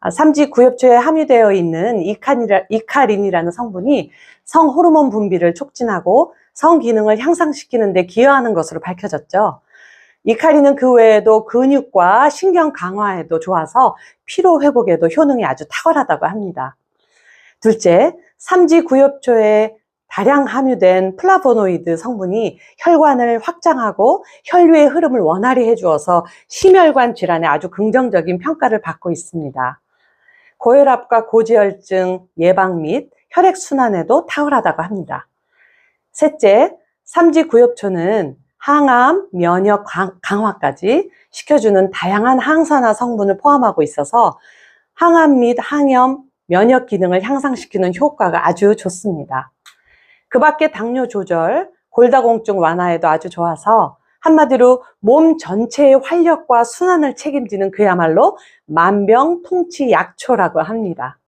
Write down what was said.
아, 삼지 구엽초에 함유되어 있는 이카린이라는 성분이 성 호르몬 분비를 촉진하고 성 기능을 향상시키는 데 기여하는 것으로 밝혀졌죠. 이카린은 그 외에도 근육과 신경 강화에도 좋아서 피로 회복에도 효능이 아주 탁월하다고 합니다. 둘째, 삼지 구엽초에 다량 함유된 플라보노이드 성분이 혈관을 확장하고 혈류의 흐름을 원활히 해주어서 심혈관 질환에 아주 긍정적인 평가를 받고 있습니다. 고혈압과 고지혈증 예방 및 혈액순환에도 탁월하다고 합니다. 셋째, 삼지구엽초는 항암, 면역 강- 강화까지 시켜주는 다양한 항산화 성분을 포함하고 있어서 항암 및 항염, 면역 기능을 향상시키는 효과가 아주 좋습니다. 그 밖에 당뇨 조절, 골다공증 완화에도 아주 좋아서 한마디로 몸 전체의 활력과 순환을 책임지는 그야말로 만병통치 약초라고 합니다.